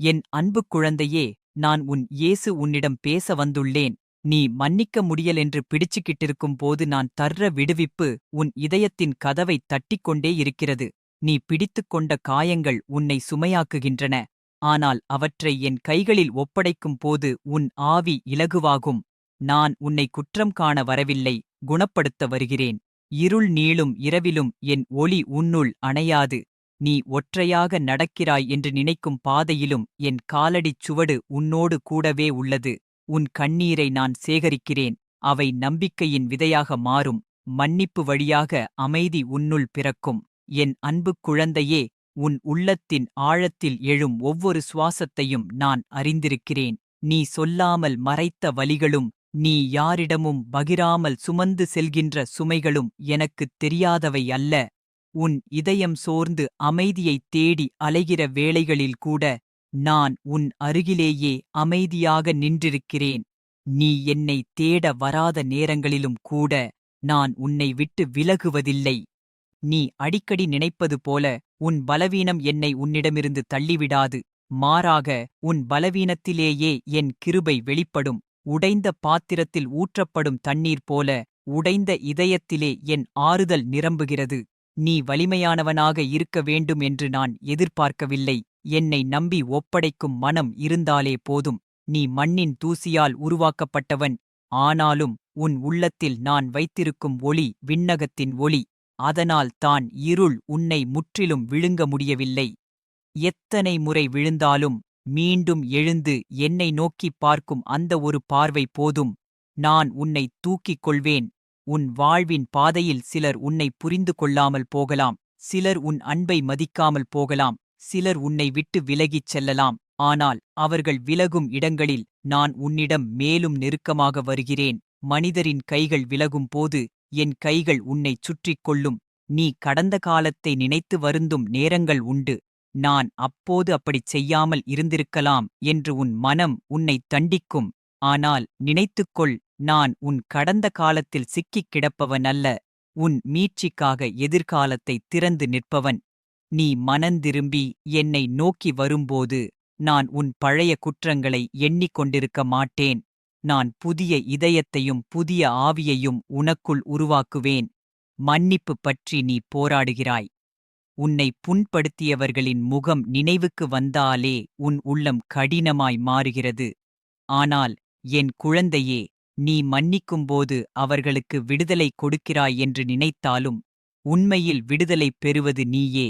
என் அன்பு குழந்தையே நான் உன் இயேசு உன்னிடம் பேச வந்துள்ளேன். நீ மன்னிக்க முடியலென்று பிடிச்சுக்கிட்டிருக்கும் போது நான் தர்ற விடுவிப்பு உன் இதயத்தின் கதவை தட்டிக்கொண்டே இருக்கிறது. நீ பிடித்துக் கொண்ட காயங்கள் உன்னை சுமையாக்குகின்றன. ஆனால் அவற்றை என் கைகளில் ஒப்படைக்கும் போது உன் ஆவி இலகுவாகும். நான் உன்னை குற்றம் காண வரவில்லை குணப்படுத்த வருகிறேன். இருள் நீளும் இரவிலும் என் ஒளி உன்னுள் அணையாது. நீ ஒற்றையாக நடக்கிறாய் என்று நினைக்கும் பாதையிலும் என் காலடிச் சுவடு உன்னோடு கூடவே உள்ளது. உன் கண்ணீரை நான் சேகரிக்கிறேன். அவை நம்பிக்கையின் விதையாக மாறும். மன்னிப்பு வழியாக அமைதி உன்னுள் பிறக்கும். என் அன்பு குழந்தையே உன் உள்ளத்தின் ஆழத்தில் எழும் ஒவ்வொரு சுவாசத்தையும் நான் அறிந்திருக்கிறேன். நீ சொல்லாமல் மறைத்த வலிகளும் நீ யாரிடமும் பகிராமல் சுமந்து செல்கின்ற சுமைகளும் எனக்குத் தெரியாதவை அல்ல. உன் இதயம் சோர்ந்து அமைதியைத் தேடி அலைகிற வேளைகளில் கூட நான் உன் அருகிலேயே அமைதியாக நின்றிருக்கிறேன். நீ என்னை தேட வராத நேரங்களிலும் கூட நான் உன்னை விட்டு விலகுவதில்லை. நீ அடிக்கடி நினைப்பது போல உன் பலவீனம் என்னை உன்னிடமிருந்து தள்ளிவிடாது. மாறாக உன் பலவீனத்திலேயே என் கிருபை வெளிப்படும். உடைந்த பாத்திரத்தில் ஊற்றப்படும் தண்ணீர் போல உடைந்த இதயத்திலே என் ஆறுதல் நிரம்புகிறது. நீ வலிமையானவனாக இருக்க வேண்டும் என்று நான் எதிர்பார்க்கவில்லை. என்னை நம்பி ஒப்படைக்கும் மனம் இருந்தாலே போதும். நீ மண்ணின் தூசியால் உருவாக்கப்பட்டவன். ஆனாலும் உன் உள்ளத்தில் நான் வைத்திருக்கும் ஒளி விண்ணகத்தின் ஒளி. அதனால் தான் இருள் உன்னை முற்றிலும் விழுங்க முடியவில்லை. எத்தனை முறை விழுந்தாலும் மீண்டும் எழுந்து என்னை நோக்கிப் பார்க்கும் அந்த ஒரு பார்வை போதும். நான் உன்னை தூக்கிக் கொள்வேன். உன் வாழ்வின் பாதையில் சிலர் உன்னை புரிந்து கொள்ளாமல் போகலாம். சிலர் உன் அன்பை மதிக்காமல் போகலாம். சிலர் உன்னை விட்டு விலகிச் செல்லலாம். ஆனால் அவர்கள் விலகும் இடங்களில் நான் உன்னிடம் மேலும் நெருக்கமாக வருகிறேன். மனிதரின் கைகள் விலகும் போது என் கைகள் உன்னைச் சுற்றிக் கொள்ளும். நீ கடந்த காலத்தை நினைத்து வருந்தும் நேரங்கள் உண்டு. நான் அப்போது அப்படிச் செய்யாமல் இருந்திருக்கலாம் என்று உன் மனம் உன்னைத் தண்டிக்கும். ஆனால் நினைத்துக்கொள் நான் உன் கடந்த காலத்தில் சிக்கிக் கிடப்பவன் அல்ல உன் மீட்சிக்காக எதிர்காலத்தை திறந்து நிற்பவன். நீ மனந்திரும்பி என்னை நோக்கி வரும்போது நான் உன் பழைய குற்றங்களை எண்ணிக்கொண்டிருக்க மாட்டேன். நான் புதிய இதயத்தையும் புதிய ஆவியையும் உனக்குள் உருவாக்குவேன். மன்னிப்பு பற்றி நீ போராடுகிறாய். உன்னை புண்படுத்தியவர்களின் முகம் நினைவுக்கு வந்தாலே உன் உள்ளம் கடினமாய் மாறுகிறது. ஆனால் என் குழந்தையே நீ மன்னிக்கும்போது அவர்களுக்கு விடுதலை கொடுக்கிறாய் என்று நினைத்தாலும் உண்மையில் விடுதலை பெறுவது நீயே.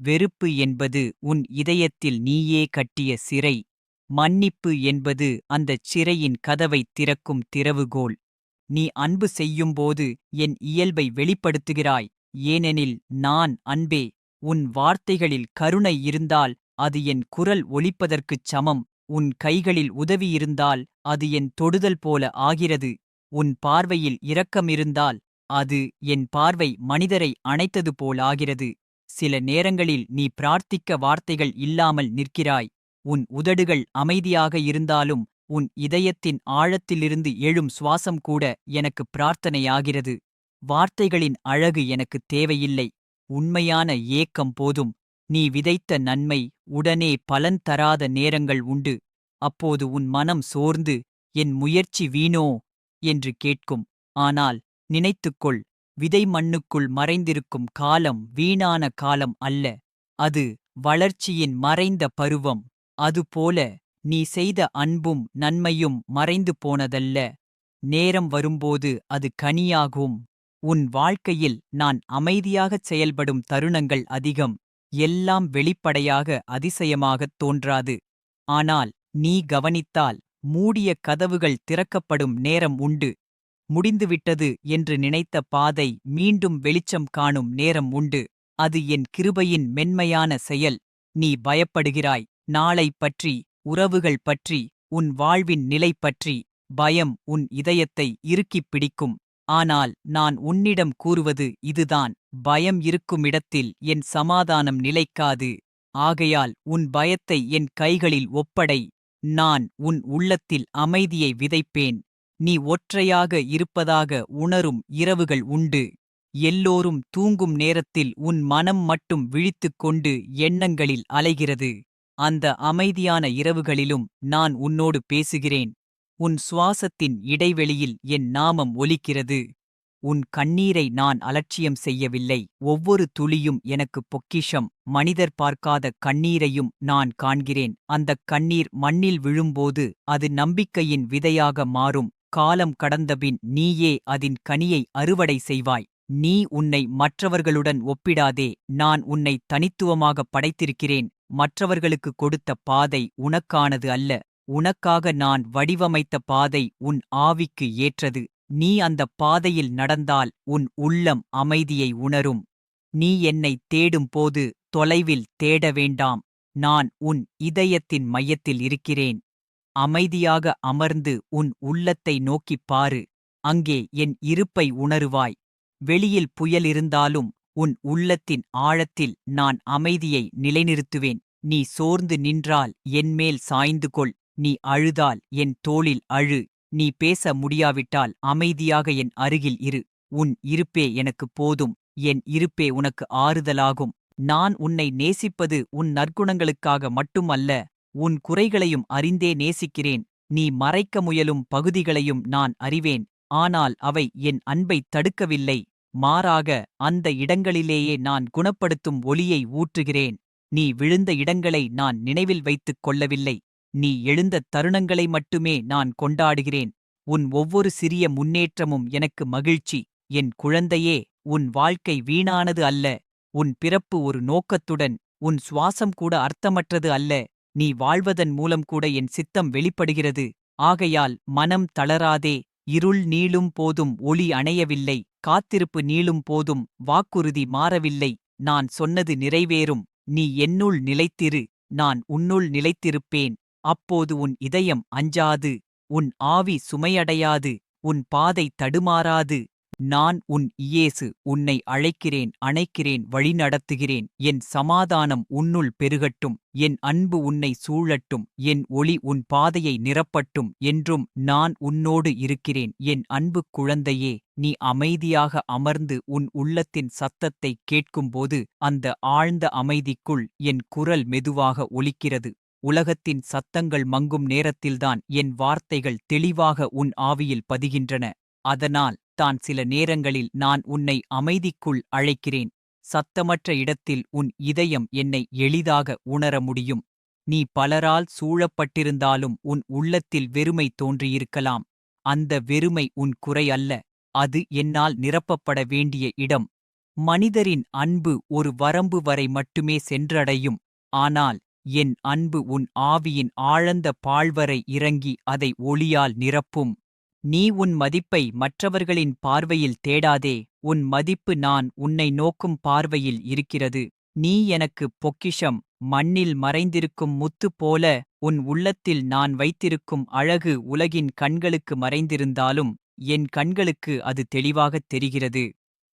வெறுப்பு என்பது உன் இதயத்தில் நீயே கட்டிய சிறை. மன்னிப்பு என்பது அந்தச் சிறையின் கதவைத் திறக்கும் திறவுகோல் நீ அன்பு செய்யும்போது என் இயல்பை வெளிப்படுத்துகிறாய். ஏனெனில் நான் அன்பே. உன் வார்த்தைகளில் கருணை இருந்தால் அது என் குரல் ஒலிப்பதற்குச் சமம். உன் கைகளில் உதவி இருந்தால் அது என் தொடுதல் போல ஆகிறது. உன் பார்வையில் இரக்கமிருந்தால் அது என் பார்வை மனிதரை அணைத்தது போலாகிறது. சில நேரங்களில் நீ பிரார்த்திக்க வார்த்தைகள் இல்லாமல் நிற்கிறாய். உன் உதடுகள் அமைதியாக இருந்தாலும் உன் இதயத்தின் ஆழத்திலிருந்து எழும் சுவாசம் கூட எனக்கு பிரார்த்தனையாகிறது. வார்த்தைகளின் அழகு எனக்குத் தேவையில்லை. உண்மையான ஏக்கம் போதும். நீ விதைத்த நன்மை உடனே பலன் தராத நேரங்கள் உண்டு. அப்போது உன் மனம் சோர்ந்து என் முயற்சி வீணோ? என்று கேட்கும். ஆனால் நினைத்துக்கொள் விதை மண்ணுக்குள் மறைந்திருக்கும் காலம் வீணான காலம் அல்ல. அது வளர்ச்சியின் மறைந்த பருவம். அதுபோல நீ செய்த அன்பும் நன்மையும் மறைந்து போனதல்ல. நேரம் வரும்போது அது கனியாகும். உன் வாழ்க்கையில் நான் அமைதியாகச் செயல்படும் தருணங்கள் அதிகம். எல்லாம் வெளிப்படையாக அதிசயமாகத் தோன்றாது. ஆனால் நீ கவனித்தால் மூடிய கதவுகள் திறக்கப்படும் நேரம் உண்டு. முடிந்துவிட்டது என்று நினைத்த பாதை மீண்டும் வெளிச்சம் காணும் நேரம் உண்டு. அது என் கிருபையின் மென்மையான செயல். நீ பயப்படுகிறாய். நாளை பற்றி உறவுகள் பற்றி உன் வாழ்வின் நிலை பற்றி பயம் உன் இதயத்தை இறுக்கிப் பிடிக்கும். ஆனால் நான் உன்னிடம் கூறுவது இதுதான். பயம் இருக்குமிடத்தில் என் சமாதானம் நிலைக்காது. ஆகையால் உன் பயத்தை என் கைகளில் ஒப்படை. நான் உன் உள்ளத்தில் அமைதியை விதைப்பேன். நீ ஒற்றையாக இருப்பதாக உணரும் இரவுகள் உண்டு. எல்லோரும் தூங்கும் நேரத்தில் உன் மனம் மட்டும் விழித்துக் கொண்டு எண்ணங்களில் அலைகிறது. அந்த அமைதியான இரவுகளிலும் நான் உன்னோடு பேசுகிறேன். உன் சுவாசத்தின் இடைவெளியில் என் நாமம் ஒலிக்கிறது. உன் கண்ணீரை நான் அலட்சியம் செய்யவில்லை. ஒவ்வொரு துளியும் எனக்கு பொக்கிஷம். மனிதர் பார்க்காத கண்ணீரையும் நான் காண்கிறேன். அந்தக் கண்ணீர் மண்ணில் விழும்போது அது நம்பிக்கையின் விதையாக மாறும். காலம் கடந்தபின் நீயே அதின் கனியை அறுவடை செய்வாய். நீ உன்னை மற்றவர்களுடன் ஒப்பிடாதே. நான் உன்னை தனித்துவமாக படைத்திருக்கிறேன். மற்றவர்களுக்கு கொடுத்த பாதை உனக்கானது அல்ல. உனக்காக நான் வடிவமைத்த பாதை உன் ஆவிக்கு ஏற்றது. நீ அந்த பாதையில் நடந்தால் உன் உள்ளம் அமைதியை உணரும். நீ என்னை தேடும்போது தொலைவில் தேட வேண்டாம். நான் உன் இதயத்தின் மையத்தில் இருக்கிறேன். அமைதியாக அமர்ந்து உன் உள்ளத்தை நோக்கிப் பாரு. அங்கே என் இருப்பை உணருவாய். வெளியில் புயல் இருந்தாலும் உன் உள்ளத்தின் ஆழத்தில் நான் அமைதியை நிலைநிறுத்துவேன். நீ சோர்ந்து நின்றால் என்மேல் சாய்ந்து கொள். நீ அழுதால் என் தோளில் அழு. நீ பேச முடியாவிட்டால் அமைதியாக என் அருகில் இரு. உன் இருப்பே எனக்கு போதும். என் இருப்பே உனக்கு ஆறுதலாகும். நான் உன்னை நேசிப்பது உன் நற்குணங்களுக்காக மட்டுமல்ல உன் குறைகளையும் அறிந்தே நேசிக்கிறேன். நீ மறைக்க முயலும் பகுதிகளையும் நான் அறிவேன். ஆனால் அவை என் அன்பைத் தடுக்கவில்லை. மாறாக அந்த இடங்களிலேயே நான் குணப்படுத்தும் ஒளியை ஊற்றுகிறேன். நீ விழுந்த இடங்களை நான் நினைவில் வைத்துக் கொள்ளவில்லை. நீ எழுந்த தருணங்களை மட்டுமே நான் கொண்டாடுகிறேன். உன் ஒவ்வொரு சிறிய முன்னேற்றமும் எனக்கு மகிழ்ச்சி. என் குழந்தையே உன் வாழ்க்கை வீணானது அல்ல. உன் பிறப்பு ஒரு நோக்கத்துடன் உன் சுவாசம் கூட அர்த்தமற்றது அல்ல. நீ வாழ்வதன் மூலம் கூட என் சித்தம் வெளிப்படுகிறது. ஆகையால் மனம் தளராதே இருள் நீளும் போதும் ஒளி அணையவில்லை. காத்திருப்பு நீளும் போதும் வாக்குறுதி மாறவில்லை. நான் சொன்னது நிறைவேறும். நீ என்னுள் நிலைத்திரு. நான் உன்னுள் நிலைத்திருப்பேன். அப்போது உன் இதயம் அஞ்சாது உன் ஆவி சுமையடையாது உன் பாதை தடுமாறாது. நான் உன் இயேசு உன்னை அழைக்கிறேன் அணைக்கிறேன் வழிநடத்துகிறேன் என் சமாதானம் உன்னுள் பெருகட்டும் என் அன்பு உன்னை சூழட்டும் என் ஒளி உன் பாதையை நிரப்பட்டும் என்றும் நான் உன்னோடு இருக்கிறேன். என் அன்பு குழந்தையே நீ அமைதியாக அமர்ந்து உன் உள்ளத்தின் சத்தத்தை கேட்கும்போது அந்த ஆழ்ந்த அமைதிக்குள் என் குரல் மெதுவாக ஒலிக்கிறது. உலகத்தின் சத்தங்கள் மங்கும் நேரத்தில்தான் என் வார்த்தைகள் தெளிவாக உன் ஆவியில் பதிகின்றன. அதனால் தான் சில நேரங்களில் நான் உன்னை அமைதிக்குள் அழைக்கிறேன். சத்தமற்ற இடத்தில் உன் இதயம் என்னை எளிதாக உணர முடியும். நீ பலரால் சூழப்பட்டிருந்தாலும் உன் உள்ளத்தில் வெறுமை தோன்றியிருக்கலாம். அந்த வெறுமை உன் குறை அல்ல. அது என்னால் நிரப்பப்பட வேண்டிய இடம். மனிதரின் அன்பு ஒரு வரம்பு வரை மட்டுமே சென்றடையும். ஆனால் என் அன்பு உன் ஆவியின் ஆழந்த பாழ்வரை இறங்கி அதை ஒளியால் நிரப்பும். நீ உன் மதிப்பை மற்றவர்களின் பார்வையில் தேடாதே. உன் மதிப்பு நான் உன்னை நோக்கும் பார்வையில் இருக்கிறது. நீ எனக்கு பொக்கிஷம் மண்ணில் மறைந்திருக்கும் முத்து போல உன் உள்ளத்தில் நான் வைத்திருக்கும் அழகு உலகின் கண்களுக்கு மறைந்திருந்தாலும் என் கண்களுக்கு அது தெளிவாகத் தெரிகிறது.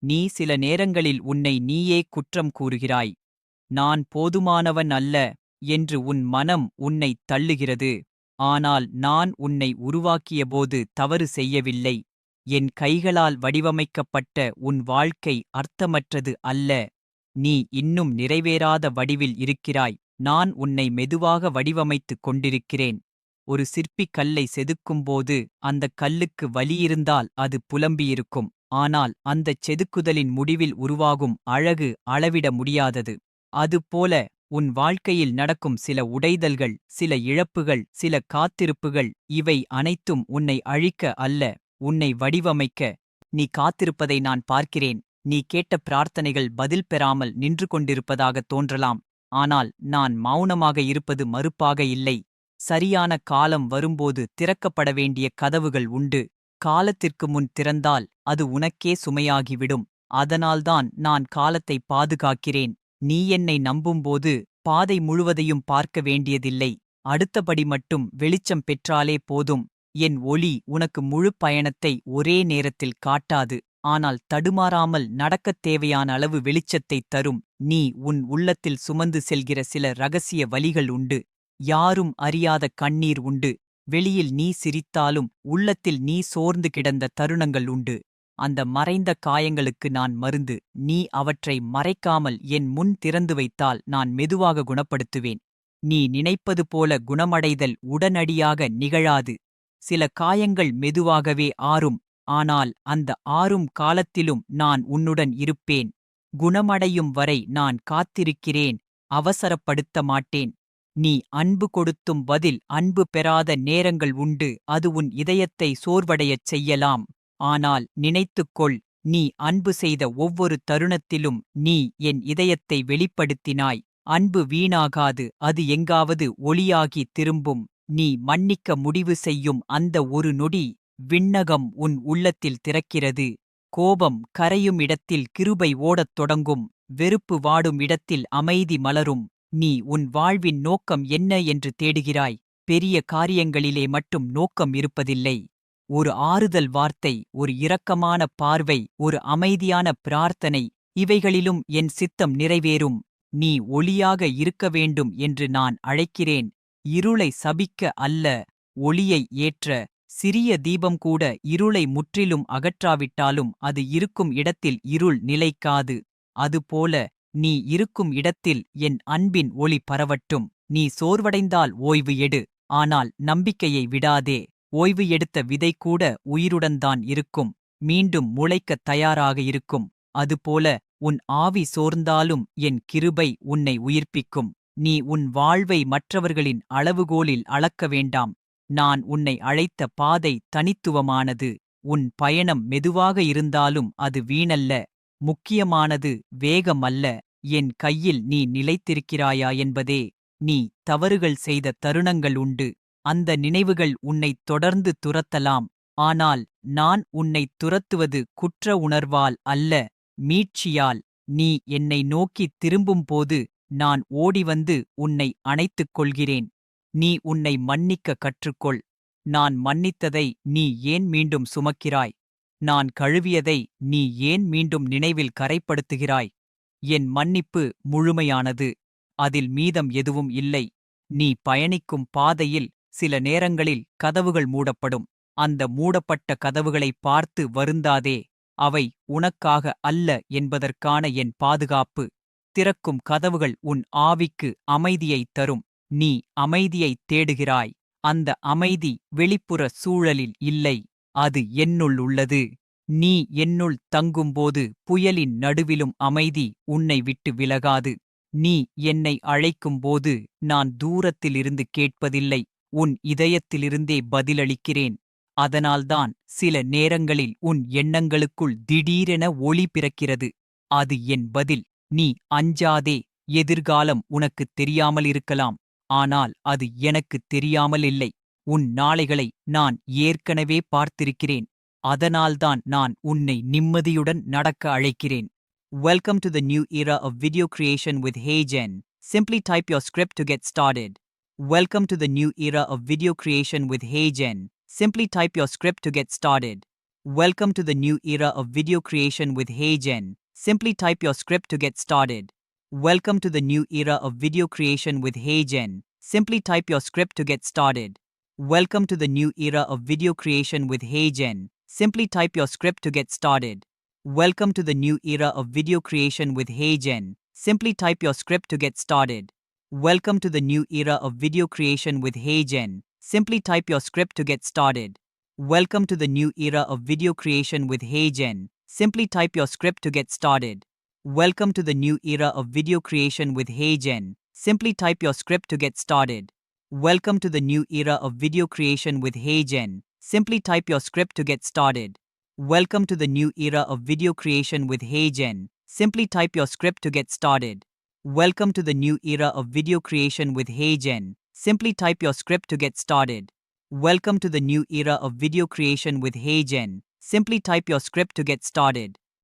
நீ சில நேரங்களில் உன்னை நீயே குற்றம் கூறுகிறாய். நான் போதுமானவன் அல்ல. என்று உன் மனம் உன்னைத் தள்ளுகிறது. ஆனால் நான் உன்னை உருவாக்கியபோது தவறு செய்யவில்லை. என் கைகளால் வடிவமைக்கப்பட்ட உன் வாழ்க்கை அர்த்தமற்றது அல்ல. நீ இன்னும் நிறைவேறாத வடிவில் இருக்கிறாய். நான் உன்னை மெதுவாக வடிவமைத்துக் கொண்டிருக்கிறேன். ஒரு சிற்பி கல்லை செதுக்கும்போது அந்தக் கல்லுக்கு வலியிருந்தால் அது புலம்பியிருக்கும். ஆனால் அந்தச் செதுக்குதலின் முடிவில் உருவாகும் அழகு அளவிட முடியாதது. அதுபோல உன் வாழ்க்கையில் நடக்கும் சில உடைதல்கள் சில இழப்புகள் சில காத்திருப்புகள் இவை அனைத்தும் உன்னை அழிக்க அல்ல உன்னை வடிவமைக்க. நீ காத்திருப்பதை நான் பார்க்கிறேன். நீ கேட்ட பிரார்த்தனைகள் பதில் பெறாமல் நின்று கொண்டிருப்பதாக தோன்றலாம். ஆனால் நான் மௌனமாக இருப்பது மறுப்பாக இல்லை. சரியான காலம் வரும்போது திறக்கப்பட வேண்டிய கதவுகள் உண்டு. காலத்திற்கு முன் திறந்தால் அது உனக்கே சுமையாகிவிடும். அதனால்தான் நான் காலத்தை பாதுகாக்கிறேன். நீ என்னை நம்பும்போது பாதை முழுவதையும் பார்க்க வேண்டியதில்லை. அடுத்தபடி மட்டும் வெளிச்சம் பெற்றாலே போதும். என் ஒளி உனக்கு முழு பயணத்தை ஒரே நேரத்தில் காட்டாது. ஆனால் தடுமாறாமல் நடக்கத் தேவையான அளவு வெளிச்சத்தைத் தரும். நீ உன் உள்ளத்தில் சுமந்து செல்கிற சில ரகசிய வழிகள் உண்டு. யாரும் அறியாத கண்ணீர் உண்டு. வெளியில் நீ சிரித்தாலும் உள்ளத்தில் நீ சோர்ந்து கிடந்த தருணங்கள் உண்டு. அந்த மறைந்த காயங்களுக்கு நான் மருந்து. நீ அவற்றை மறைக்காமல் என் முன் திறந்து வைத்தால் நான் மெதுவாக குணப்படுத்துவேன். நீ நினைப்பது போல குணமடைதல் உடனடியாக நிகழாது. சில காயங்கள் மெதுவாகவே ஆறும் ஆனால் அந்த ஆறும் காலத்திலும் நான் உன்னுடன் இருப்பேன். குணமடையும் வரை நான் காத்திருக்கிறேன் அவசரப்படுத்த மாட்டேன். நீ அன்பு கொடுத்தும் பதில் அன்பு பெறாத நேரங்கள் உண்டு அது உன் இதயத்தை சோர்வடையச் செய்யலாம். ஆனால் நினைத்துக்கொள் நீ அன்பு செய்த ஒவ்வொரு தருணத்திலும் நீ என் இதயத்தை வெளிப்படுத்தினாய். அன்பு வீணாகாது அது எங்காவது ஒளியாகி திரும்பும். நீ மன்னிக்க முடிவு செய்யும் அந்த ஒரு நொடி விண்ணகம் உன் உள்ளத்தில் திறக்கிறது. கோபம் கரையும் இடத்தில் கிருபை ஓடத் தொடங்கும். வெறுப்பு வாடும் இடத்தில் அமைதி மலரும். நீ உன் வாழ்வின் நோக்கம் என்ன என்று தேடுகிறாய். பெரிய காரியங்களிலே மட்டும் நோக்கம் இருப்பதில்லை. ஒரு ஆறுதல் வார்த்தை ஒரு இரக்கமான பார்வை ஒரு அமைதியான பிரார்த்தனை இவைகளிலும் என் சித்தம் நிறைவேறும். நீ ஒளியாக இருக்க வேண்டும் என்று நான் அழைக்கிறேன். இருளை சபிக்க அல்ல ஒளியை ஏற்ற. சிறிய தீபம் கூட இருளை முற்றிலும் அகற்றாவிட்டாலும் அது இருக்கும் இடத்தில் இருள் நிலைக்காது. அதுபோல நீ இருக்கும் இடத்தில் என் அன்பின் ஒளி பரவட்டும். நீ சோர்வடைந்தால் ஓய்வு எடு ஆனால் நம்பிக்கையை விடாதே. ஓய்வு எடுத்த விதை கூட உயிருடன்தான் இருக்கும். மீண்டும் முளைக்கத் தயாராக இருக்கும். அதுபோல உன் ஆவி சோர்ந்தாலும் என் கிருபை உன்னை உயிர்ப்பிக்கும். நீ உன் வாழ்வை மற்றவர்களின் அளவுகோலில் அளக்க வேண்டாம். நான் உன்னை அழைத்த பாதை தனித்துவமானது. உன் பயணம் மெதுவாக இருந்தாலும் அது வீணல்ல. முக்கியமானது வேகம் அல்ல என் கையில் நீ நிலைத்திருக்கிறாயா என்பதே. நீ தவறுகள் செய்த தருணங்கள் உண்டு. அந்த நினைவுகள் உன்னைத் தொடர்ந்து துரத்தலாம். ஆனால் நான் உன்னைத் துரத்துவது குற்ற உணர்வால் அல்ல மீட்சியால். நீ என்னை நோக்கித் திரும்பும்போது நான் ஓடிவந்து உன்னை அணைத்துக் கொள்கிறேன் நீ உன்னை மன்னிக்க கற்றுக்கொள். நான் மன்னித்ததை நீ ஏன் மீண்டும் சுமக்கிறாய்? நான் கழுவியதை நீ ஏன் மீண்டும் நினைவில் கரைப்படுத்துகிறாய்? என் மன்னிப்பு முழுமையானது. அதில் மீதம் எதுவும் இல்லை. நீ பயணிக்கும் பாதையில் சில நேரங்களில் கதவுகள் மூடப்படும். அந்த மூடப்பட்ட கதவுகளை பார்த்து வருந்தாதே அவை உனக்காக அல்ல என்பதற்கான என் பாதுகாப்பு. திறக்கும் கதவுகள் உன் ஆவிக்கு அமைதியைத் தரும். நீ அமைதியைத் தேடுகிறாய். அந்த அமைதி வெளிப்புற சூழலில் இல்லை. அது என்னுள் உள்ளது. நீ என்னுள் தங்கும்போது புயலின் நடுவிலும் அமைதி உன்னை விட்டு விலகாது. நீ என்னை அழைக்கும்போது நான் தூரத்திலிருந்து கேட்பதில்லை. உன் இதயத்திலிருந்தே பதிலளிக்கிறேன். அதனால்தான் சில நேரங்களில் உன் எண்ணங்களுக்குள் திடீரென ஒளி பிறக்கிறது. அது என் பதில். நீ அஞ்சாதே. எதிர்காலம் உனக்குத் தெரியாமல் இருக்கலாம். ஆனால் அது எனக்குத் தெரியாமல் இல்லை. உன் நாளைகளை நான் ஏற்கனவே பார்த்திருக்கிறேன். அதனால்தான் நான் உன்னை நிம்மதியுடன் நடக்க அழைக்கிறேன். Welcome to the new era of video creation with HeyGen simply type your script to get started. Welcome to the new era of video creation with HeyGen. Simply type your script to get started. Welcome to the new era of video creation with HeyGen. Simply type your script to get started. Welcome to the new era of video creation with HeyGen. Simply type your script to get started. Welcome to the new era of video creation with HeyGen. Simply type your script to get started. Welcome to the new era of video creation with HeyGen. Simply type your script to get started. Welcome to the new era of video creation with HeyGen. Simply type your script to get started. Welcome to the new era of video creation with HeyGen. Simply type your script to get started. Welcome to the new era of video creation with HeyGen. Simply type your script to get started. Welcome to the new era of video creation with HeyGen. Simply type your script to get started. Welcome to the new era of video creation with HeyGen. Simply type your script to get started. Welcome to the new era of video creation with HeyGen. Simply type your script to get started. Welcome to the new era of video creation with HeyGen. Simply type your script to get started.